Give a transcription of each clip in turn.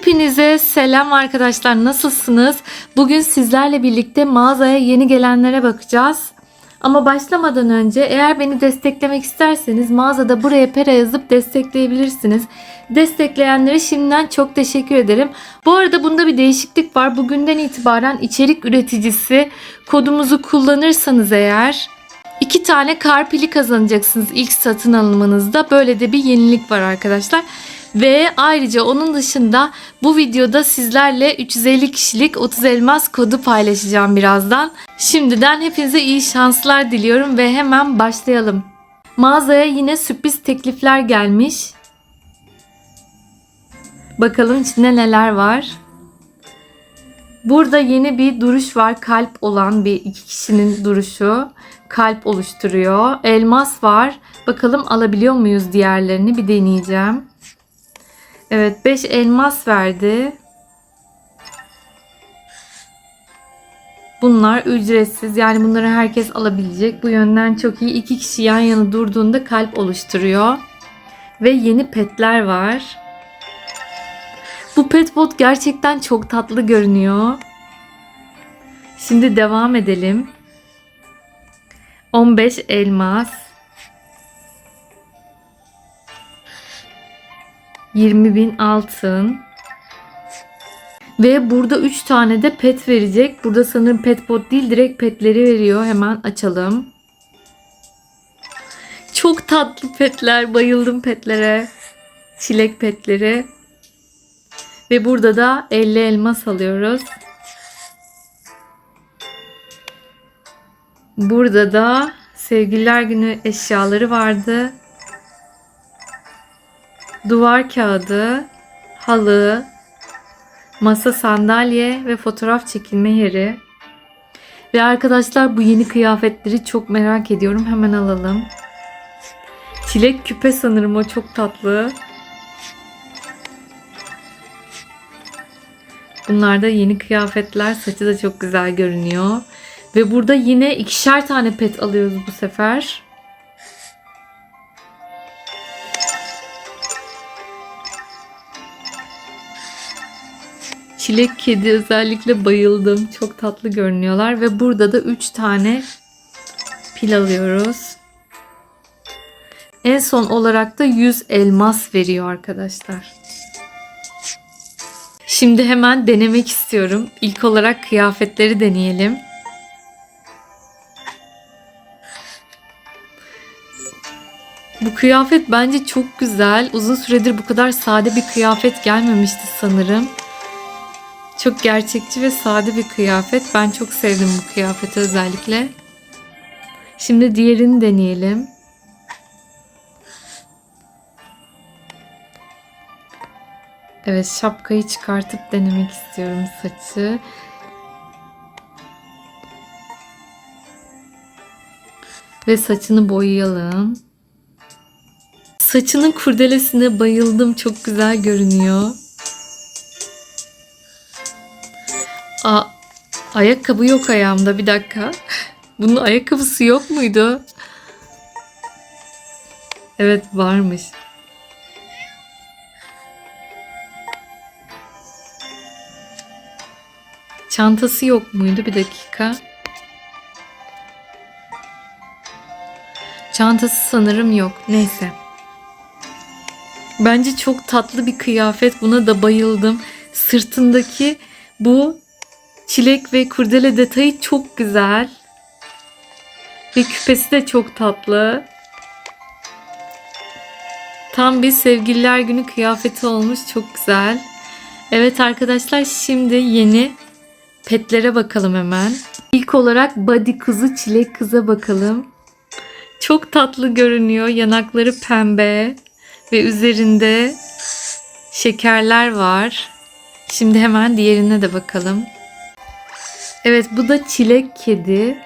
Hepinize selam arkadaşlar. Nasılsınız? Bugün sizlerle birlikte mağazaya yeni gelenlere bakacağız. Ama başlamadan önce eğer beni desteklemek isterseniz mağazada buraya pera yazıp destekleyebilirsiniz. Destekleyenlere şimdiden çok teşekkür ederim. Bu arada bunda bir değişiklik var. Bugünden itibaren içerik üreticisi kodumuzu kullanırsanız eğer iki tane kar pili kazanacaksınız ilk satın alımınızda. Böyle de bir yenilik var arkadaşlar. Ve ayrıca onun dışında bu videoda sizlerle 350 kişilik 30 elmas kodu paylaşacağım birazdan. Şimdiden hepinize iyi şanslar diliyorum ve hemen başlayalım. Mağazaya yine sürpriz teklifler gelmiş. Bakalım içinde neler var. Burada yeni bir duruş var. Kalp olan bir iki kişinin duruşu. Kalp oluşturuyor. Elmas var. Bakalım alabiliyor muyuz diğerlerini bir deneyeceğim. Evet 5 elmas verdi. Bunlar ücretsiz yani bunları herkes alabilecek. Bu yönden çok iyi. İki kişi yan yana durduğunda kalp oluşturuyor. Ve yeni petler var. Bu petbot gerçekten çok tatlı görünüyor. Şimdi devam edelim. 15 elmas. 20 bin altın. Ve burada 3 tane de pet verecek. Burada sanırım pet bot değil direkt petleri veriyor. Hemen açalım. Çok tatlı petler. Bayıldım petlere. Çilek petleri. Ve burada da 50 elmas alıyoruz. Burada da sevgililer günü eşyaları vardı duvar kağıdı, halı, masa sandalye ve fotoğraf çekilme yeri. Ve arkadaşlar bu yeni kıyafetleri çok merak ediyorum. Hemen alalım. Çilek küpe sanırım o çok tatlı. Bunlar da yeni kıyafetler. Saçı da çok güzel görünüyor. Ve burada yine ikişer tane pet alıyoruz bu sefer. Çilek kedi özellikle bayıldım. Çok tatlı görünüyorlar ve burada da 3 tane pil alıyoruz. En son olarak da 100 elmas veriyor arkadaşlar. Şimdi hemen denemek istiyorum. İlk olarak kıyafetleri deneyelim. Bu kıyafet bence çok güzel. Uzun süredir bu kadar sade bir kıyafet gelmemişti sanırım. Çok gerçekçi ve sade bir kıyafet. Ben çok sevdim bu kıyafeti özellikle. Şimdi diğerini deneyelim. Evet şapkayı çıkartıp denemek istiyorum saçı. Ve saçını boyayalım. Saçının kurdelesine bayıldım. Çok güzel görünüyor. Ayakkabı yok ayağımda. Bir dakika. Bunun ayakkabısı yok muydu? Evet varmış. Çantası yok muydu? Bir dakika. Çantası sanırım yok. Neyse. Bence çok tatlı bir kıyafet. Buna da bayıldım. Sırtındaki bu çilek ve kurdele detayı çok güzel. Ve küpesi de çok tatlı. Tam bir sevgililer günü kıyafeti olmuş. Çok güzel. Evet arkadaşlar şimdi yeni petlere bakalım hemen. İlk olarak body kuzu çilek kıza bakalım. Çok tatlı görünüyor. Yanakları pembe ve üzerinde şekerler var. Şimdi hemen diğerine de bakalım. Evet bu da çilek kedi.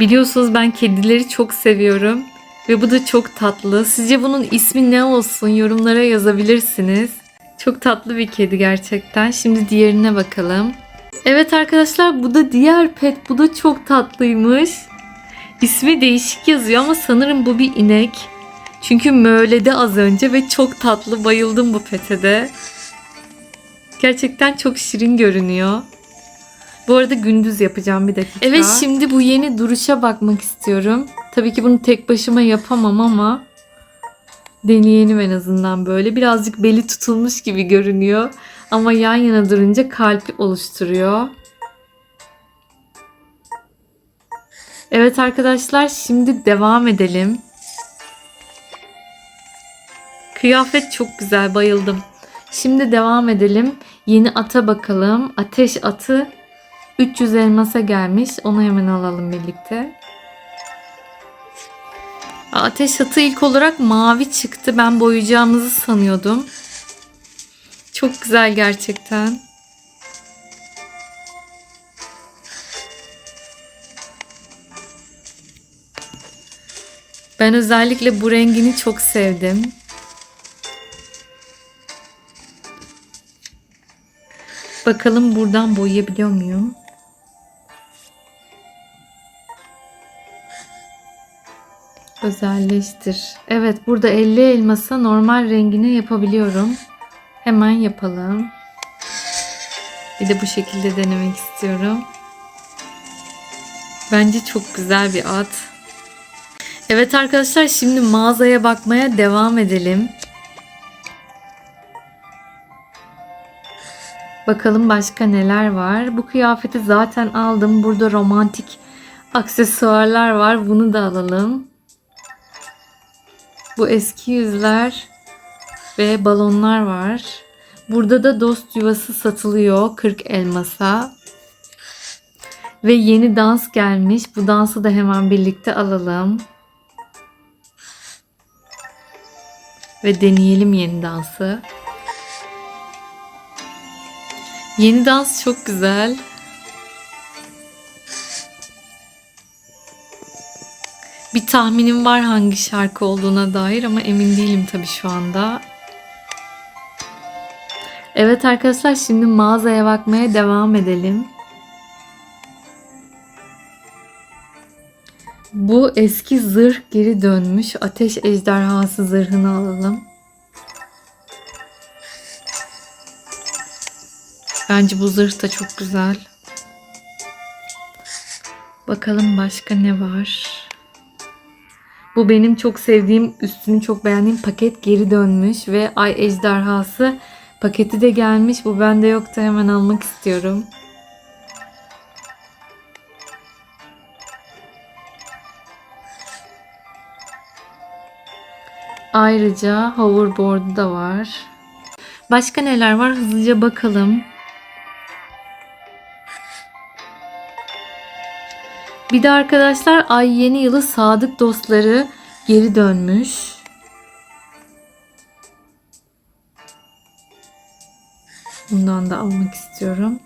Biliyorsunuz ben kedileri çok seviyorum. Ve bu da çok tatlı. Sizce bunun ismi ne olsun? Yorumlara yazabilirsiniz. Çok tatlı bir kedi gerçekten. Şimdi diğerine bakalım. Evet arkadaşlar bu da diğer pet. Bu da çok tatlıymış. İsmi değişik yazıyor ama sanırım bu bir inek. Çünkü möğledi az önce ve çok tatlı. Bayıldım bu pete de. Gerçekten çok şirin görünüyor. Bu arada gündüz yapacağım bir dakika. Evet şimdi bu yeni duruşa bakmak istiyorum. Tabii ki bunu tek başıma yapamam ama deneyelim en azından böyle. Birazcık beli tutulmuş gibi görünüyor. Ama yan yana durunca kalp oluşturuyor. Evet arkadaşlar şimdi devam edelim. Kıyafet çok güzel bayıldım. Şimdi devam edelim. Yeni ata bakalım. Ateş atı 300 elmasa gelmiş. Onu hemen alalım birlikte. Ateş atı ilk olarak mavi çıktı. Ben boyayacağımızı sanıyordum. Çok güzel gerçekten. Ben özellikle bu rengini çok sevdim. Bakalım buradan boyayabiliyor muyum? Özelleştir. Evet burada 50 elmasa normal rengini yapabiliyorum. Hemen yapalım. Bir de bu şekilde denemek istiyorum. Bence çok güzel bir at. Evet arkadaşlar şimdi mağazaya bakmaya devam edelim. Bakalım başka neler var. Bu kıyafeti zaten aldım. Burada romantik aksesuarlar var. Bunu da alalım. Bu eski yüzler ve balonlar var. Burada da dost yuvası satılıyor 40 elmasa. Ve yeni dans gelmiş. Bu dansı da hemen birlikte alalım. Ve deneyelim yeni dansı. Yeni dans çok güzel. Bir tahminim var hangi şarkı olduğuna dair ama emin değilim tabii şu anda. Evet arkadaşlar şimdi mağazaya bakmaya devam edelim. Bu eski zırh geri dönmüş. Ateş ejderhası zırhını alalım. Bence bu zırh da çok güzel. Bakalım başka ne var? Bu benim çok sevdiğim, üstünü çok beğendiğim paket geri dönmüş ve Ay Ejderhası paketi de gelmiş. Bu bende yoktu hemen almak istiyorum. Ayrıca hoverboard da var. Başka neler var? Hızlıca bakalım. Bir de arkadaşlar ay yeni yılı sadık dostları geri dönmüş. Bundan da almak istiyorum.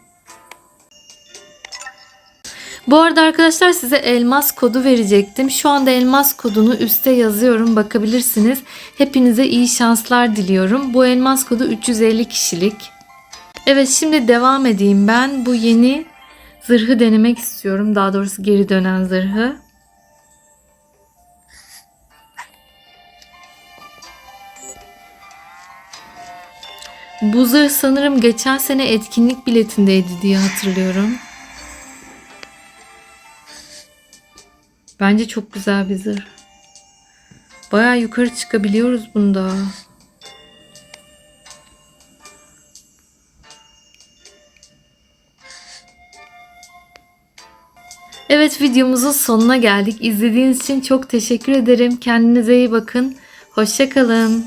Bu arada arkadaşlar size elmas kodu verecektim. Şu anda elmas kodunu üste yazıyorum. Bakabilirsiniz. Hepinize iyi şanslar diliyorum. Bu elmas kodu 350 kişilik. Evet şimdi devam edeyim ben. Bu yeni zırhı denemek istiyorum. Daha doğrusu geri dönen zırhı. Bu zırh sanırım geçen sene etkinlik biletindeydi diye hatırlıyorum. Bence çok güzel bir zırh. Baya yukarı çıkabiliyoruz bunda. Evet videomuzun sonuna geldik. İzlediğiniz için çok teşekkür ederim. Kendinize iyi bakın. Hoşçakalın.